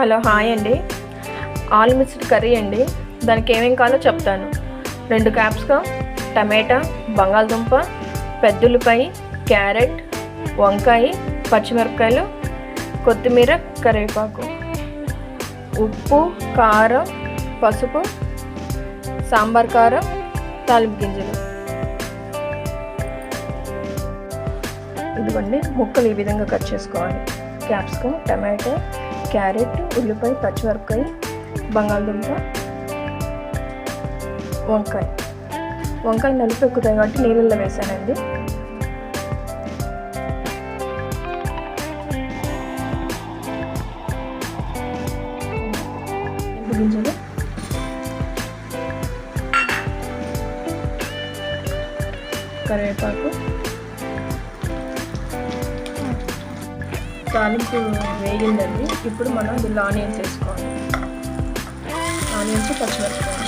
Hello hi అండి. All mixed curry అండి. దానికి ఏమేమి కావాలో చెప్తాను. రెండు క్యాప్సికమ్ టమాటా బంగాళదుంప పెద్దులపాయ క్యారెట్ వంకాయ పచ్చిమిరపకాయలు కొత్తిమీర కరివేపాకు. ఉప్పు కారం పసుపు సాంబార్ కారం తాలింపు గింజలు. ఇదిగోండి ముక్కలు ఈ విధంగా కట్ చేసుకోవాలి. క్యాప్సికమ్ టమాటో క్యారెట్ ఉల్లిపాయ పచ్చిమిరపకాయ బంగాళదుంప వంకాయ. వంకాయ నలుపు ఎక్కుతాయి కాబట్టి నీళ్ళల్లో వేసానండి. గింజలు. కరివేపాకు. తాలింపు వేగిందండి. ఇప్పుడు మనం దీనిలో ఆనియన్స్ వేసుకోవాలి. ఆనియన్స్ పచ్చిమిరపకాయలు.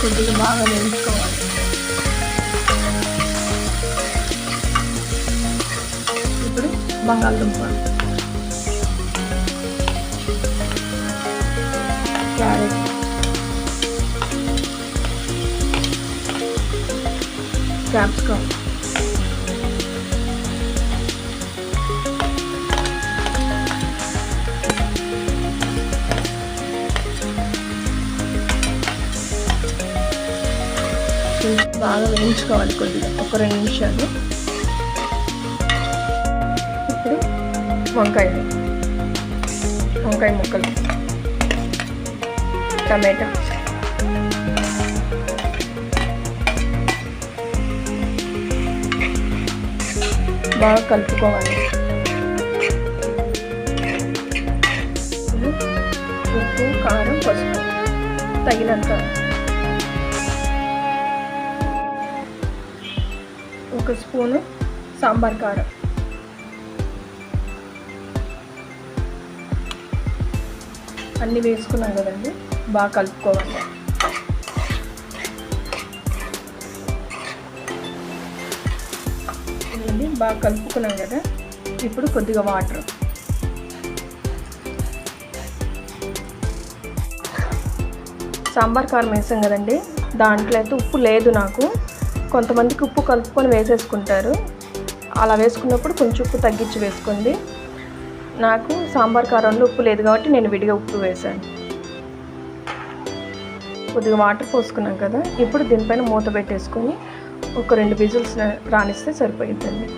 కొద్దిగా బాగా వేయించుకోవాలి. ఇప్పుడు బంగాళదుంప క్యారెట్. క్యాప్సికమ్ బాగా వేయించుకోవాలి కొద్దిగా ఒక రెండు నిమిషాలు. ఇప్పుడు వంకాయ వంకాయ ముక్కలు. టమాటా. బాగా కలుపుకోవాలి. ఉప్పు కారం పసుపు తగినంత. ఒక స్పూను సాంబార్ కారం. అన్నీ వేసుకున్నాం కదండి బాగా కలుపుకోవాలి. ఇదండి బాగా కలుపుకున్నాం కదా. ఇప్పుడు కొద్దిగా వాటర్. సాంబార్ కారం వేసాం కదండి. దాంట్లో అయితే ఉప్పు లేదు నాకు. కొంతమందికి ఉప్పు కలుపుకొని వేసేసుకుంటారు. అలా వేసుకున్నప్పుడు కొంచెం ఉప్పు తగ్గించి వేసుకోండి. నాకు సాంబార్ కారంలో ఉప్పు లేదు కాబట్టి నేను విడిగా ఉప్పు వేసాను. కొద్దిగా వాటర్ పోసుకున్నాం కదా. ఇప్పుడు దీనిపైన మూత పెట్టేసుకొని ఒక రెండు విజిల్స్ రానిస్తే సరిపోతుందండి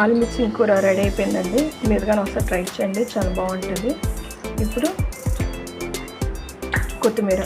ఆలు మిక్సింగ్ కూర రెడీ అయిపోయిందండి. మీరు కానీ ఒకసారి ట్రై చేయండి. చాలా బాగుంటుంది. ఇప్పుడు కొత్తిమీర.